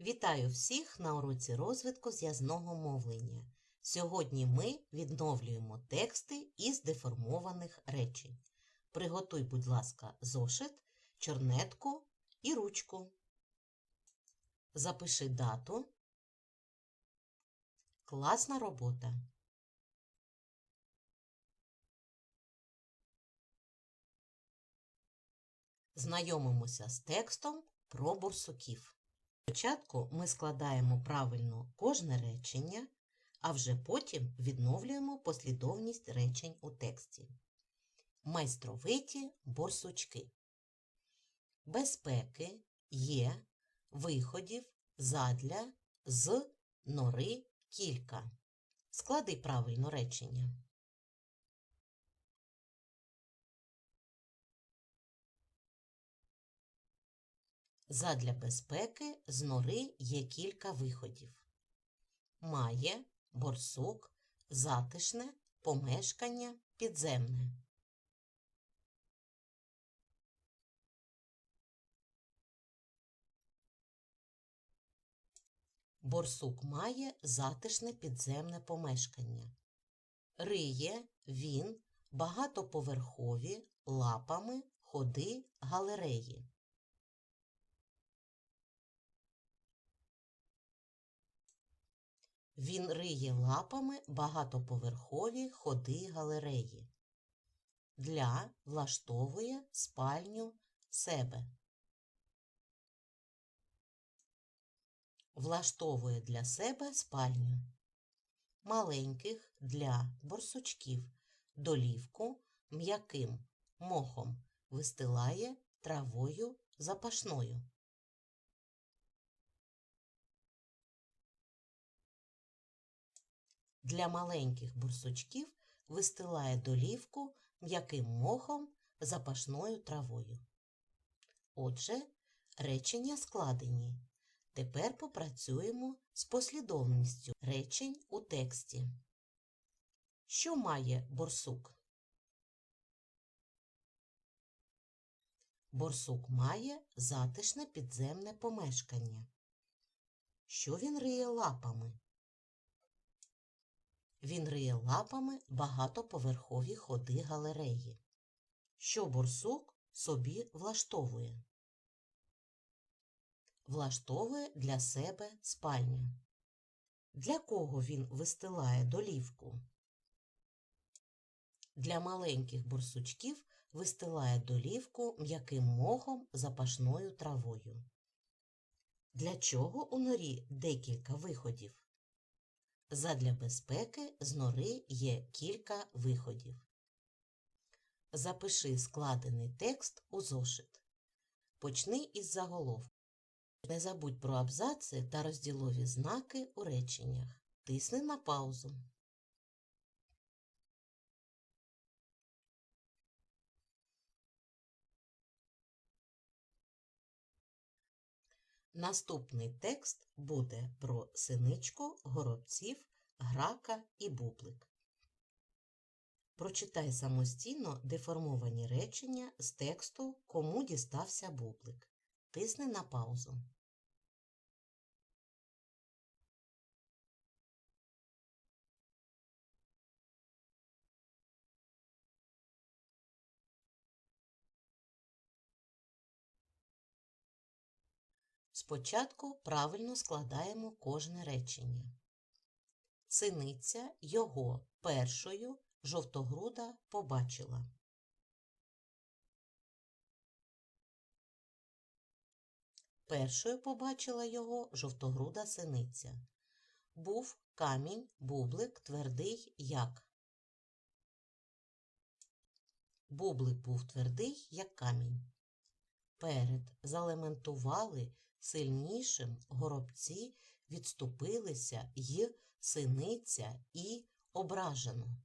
Вітаю всіх на уроці розвитку зв'язного мовлення. Сьогодні ми відновлюємо тексти із деформованих речень. Приготуй, будь ласка, зошит, чорнетку і ручку. Запиши дату. Класна робота. Знайомимося з текстом про бурсуків. Спочатку ми складаємо правильно кожне речення, а вже потім відновлюємо послідовність речень у тексті. Майстровиті борсучки. Безпеки є виходів задля з нори кілька. Склади правильно речення. Задля безпеки з нори є кілька виходів. Має борсук, затишне, помешкання, підземне. Борсук має затишне підземне помешкання. Риє він багатоповерхові лапами ходи галереї. Він риє лапами багатоповерхові ходи галереї. Для влаштовує спальню себе. Влаштовує для себе спальню. Маленьких для борсучків. Долівку м'яким мохом вистилає травою запашною. Для маленьких бурсучків вистилає долівку м'яким мохом запашною травою. Отже, речення складені. Тепер попрацюємо з послідовністю речень у тексті. Що має борсук? Борсук має затишне підземне помешкання. Що він риє лапами? Він риє лапами багатоповерхові ходи галереї. Що борсук собі влаштовує? Влаштовує для себе спальню. Для кого він вистилає долівку? Для маленьких борсучків вистилає долівку м'яким мохом запашною травою. Для чого у норі декілька виходів? Задля безпеки з нори є кілька виходів. Запиши складений текст у зошит. Почни із заголовку. Не забудь про абзаци та розділові знаки у реченнях. Тисни на паузу. Наступний текст буде про синичку, горобців, грака і бублик. Прочитай самостійно деформовані речення з тексту Кому дістався бублик. Тисни на паузу. Спочатку правильно складаємо кожне речення. Синиця його першою жовтогруда побачила. Першою побачила його жовтогруда синиця. Був камінь, бублик твердий як. Бублик був твердий, як камінь. Перед залементували сильнішим горобці відступилися й синиця і ображено.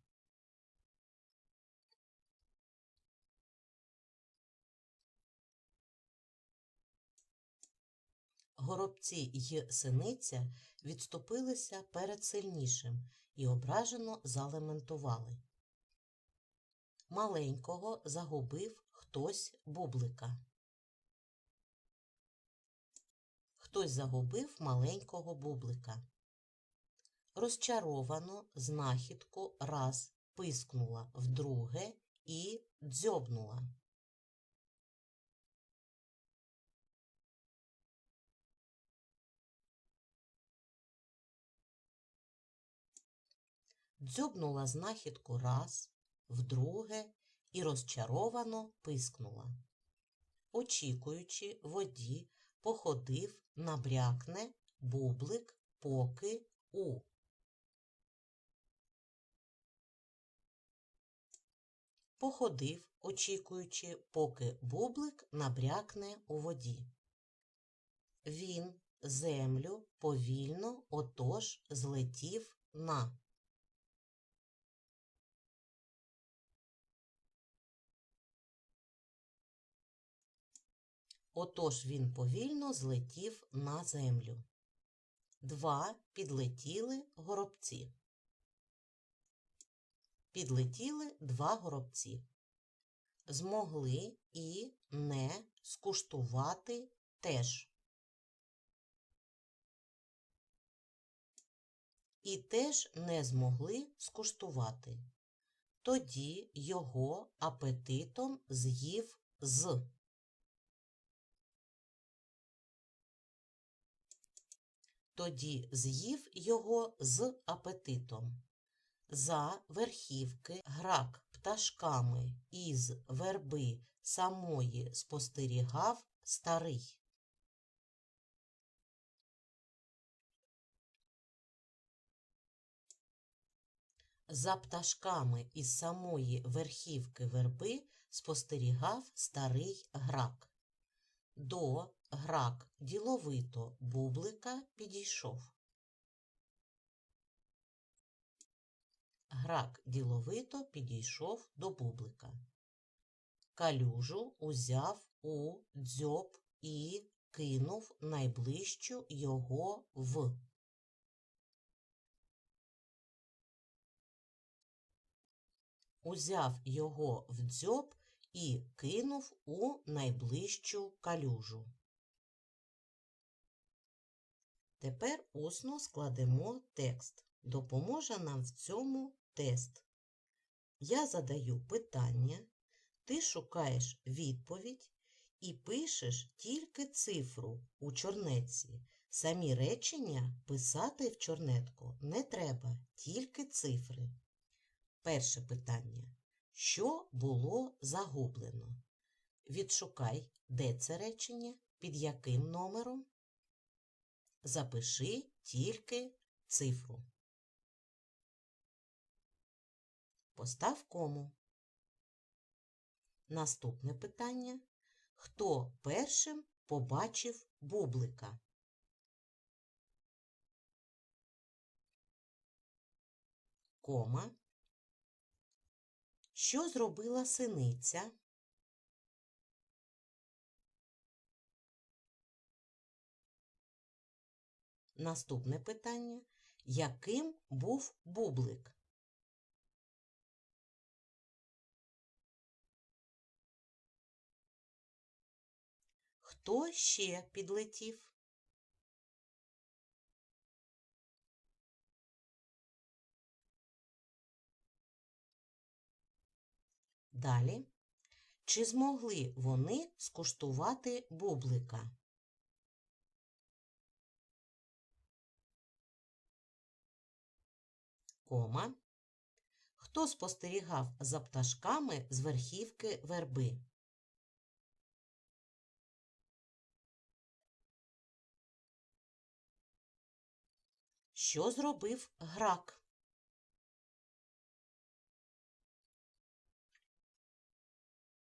Горобці й синиця відступилися перед сильнішим і ображено залементували. Маленького загубив хтось бублика. Хтось загубив маленького бублика. Розчаровано знахідку раз пискнула вдруге і дзьобнула. Дзьобнула знахідку раз, вдруге і розчаровано пискнула. Очікуючи воді, походив, набрякне бублик, поки у. Походив, очікуючи, поки бублик набрякне у воді. Він землю повільно отож злетів на. Отож він повільно злетів на землю. Два підлетіли горобці. Підлетіли два горобці. Змогли і не скуштувати теж. І теж не змогли скуштувати. Тоді його апетитом з'їв з. Тоді з'їв його з апетитом. За верхівки грак пташками із верби самої спостерігав старий. За пташками із самої верхівки верби спостерігав старий грак. До грак діловито бублика підійшов. Грак діловито підійшов до бублика. Калюжу узяв у дзьоб і кинув найближчу його в. Узяв його в дзьоб і кинув у найближчу калюжу. Тепер усно складемо текст. Допоможе нам в цьому тест. Я задаю питання, ти шукаєш відповідь і пишеш тільки цифру у чорнетці. Самі речення писати в чорнетку не треба, тільки цифри. Перше питання. Що було загублено? Відшукай, де це речення, під яким номером. Запиши тільки цифру. Постав кому. Наступне питання. Хто першим побачив бублика? Кома. Що зробила синиця? Наступне питання. Яким був бублик? Хто ще підлетів? Далі. Чи змогли вони скуштувати бублика? Кома. Хто спостерігав за пташками з верхівки верби? Що зробив грак?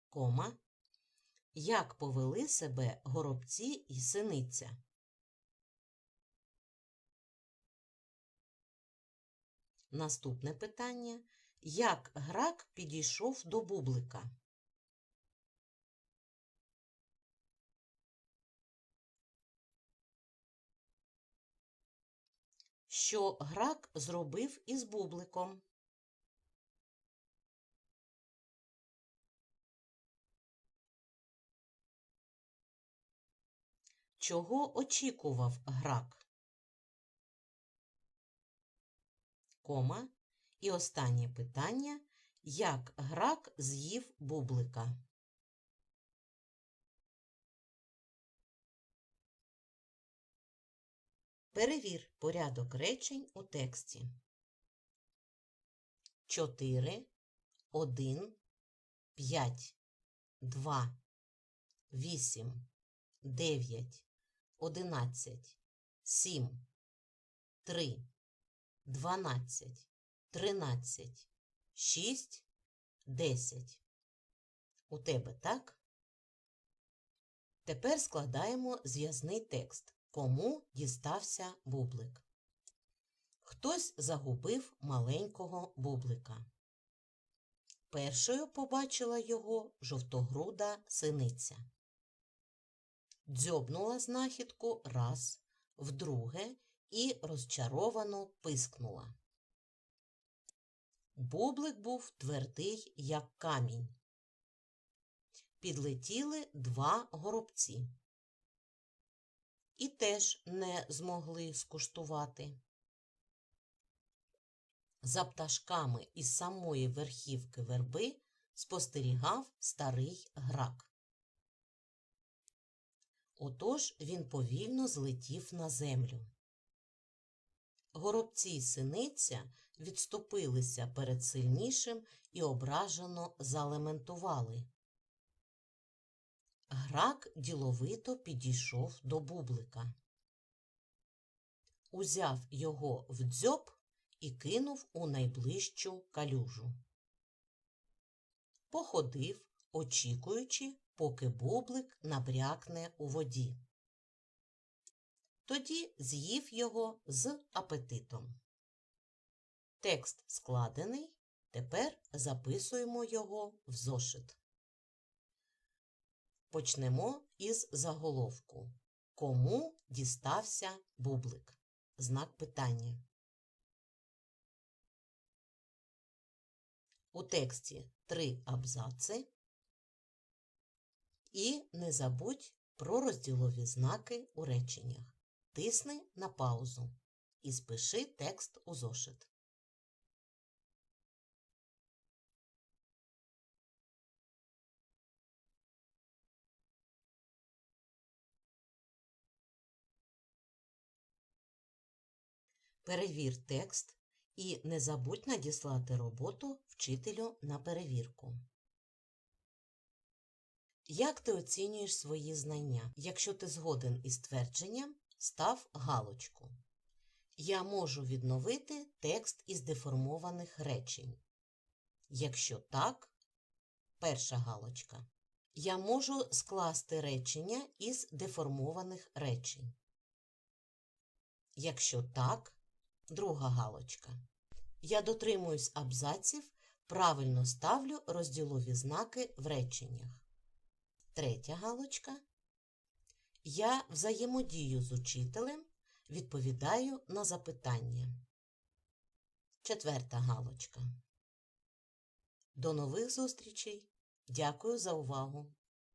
Кома. Як повели себе горобці і синиця? Наступне питання. Як грак підійшов до бублика? Що грак зробив із бубликом? Чого очікував грак? Кома. І останнє питання. Як грак з'їв бублика? Перевір порядок речень у тексті. 4, 1, 5, 2, 8, 9, 11, 7, 3, 12, 13, 6, 10. У тебе так? Тепер складаємо зв'язний текст. Кому дістався бублик? Хтось загубив маленького бублика. Першою побачила його жовтогруда синиця. Дзьобнула знахідку раз, вдруге і розчаровано пискнула. Бублик був твердий, як камінь. Підлетіли два горобці. І теж не змогли скуштувати. За пташками із самої верхівки верби спостерігав старий грак. Отож він повільно злетів на землю. Горобці синиця відступилися перед сильнішим і ображено залементували. Грак діловито підійшов до бублика. Узяв його в дзьоб і кинув у найближчу калюжу. Походив, очікуючи, поки бублик набрякне у воді. Тоді з'їв його з апетитом. Текст складений, тепер записуємо його в зошит. Почнемо із заголовку. Кому дістався бублик? Знак питання. У тексті три абзаци. І не забудь про розділові знаки у реченнях. Тисни на паузу і спиши текст у зошит. Перевір текст і не забудь надіслати роботу вчителю на перевірку. Як ти оцінюєш свої знання? Якщо ти згоден із твердженням, став галочку. Я можу відновити текст із деформованих речень. Якщо так, перша галочка. Я можу скласти речення із деформованих речень. Якщо так, друга галочка. Я дотримуюсь абзаців, правильно ставлю розділові знаки в реченнях. Третя галочка. Я взаємодію з учителем, відповідаю на запитання. Четверта галочка. До нових зустрічей. Дякую за увагу!